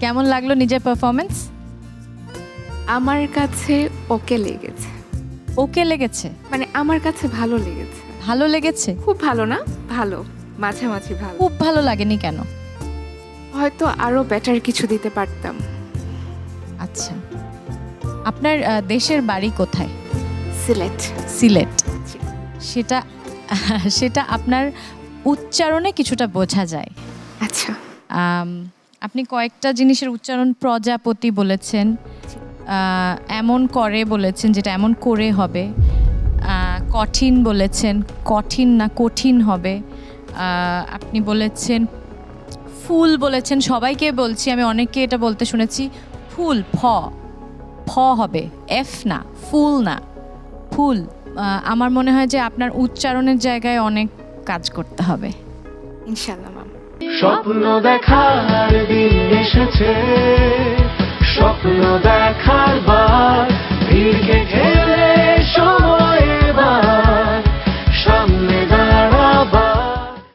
কেমন লাগল নিজের পারফরমেন্স আমার কাছে ওকে লেগেছে। ওকে লেগেছে? মানে আমার কাছে ভালো লেগেছে। ভালো লেগেছে? খুব ভালো না? ভালো। মাঝামাঝি ভালো। খুব ভালো লাগেনি কেন? হয়তো আরও বেটার কিছু দিতে পারতাম। আচ্ছা। আপনার আহ, দেশের বাড়ি কোথায়? সিলেট। সিলেট। সেটা সেটা আপনার উচ্চারণে কিছুটা বোঝা যায়। আচ্ছা। আম, আপনি কয়েকটা জিনিসের উচ্চারণ প্রজাপতি বলেছেন এমন করে বলেছেন যেটা এমন করে হবে কঠিন বলেছেন, কঠিন না কঠিন হবে আপনি বলেছেন ফুল বলেছেন, সবাইকে বলছি, আমি অনেককে এটা বলতে শুনেছি, ফুল, ফ ফ হবে, এফ না, ফুল না, ফুল আমার মনে হয় যে আপনার উচ্চারণের জায়গায় অনেক কাজ করতে হবে। ইনশাল্লাহ স্বপ্ন দেখার দিন এসেছে। স্বপ্ন দেখার বার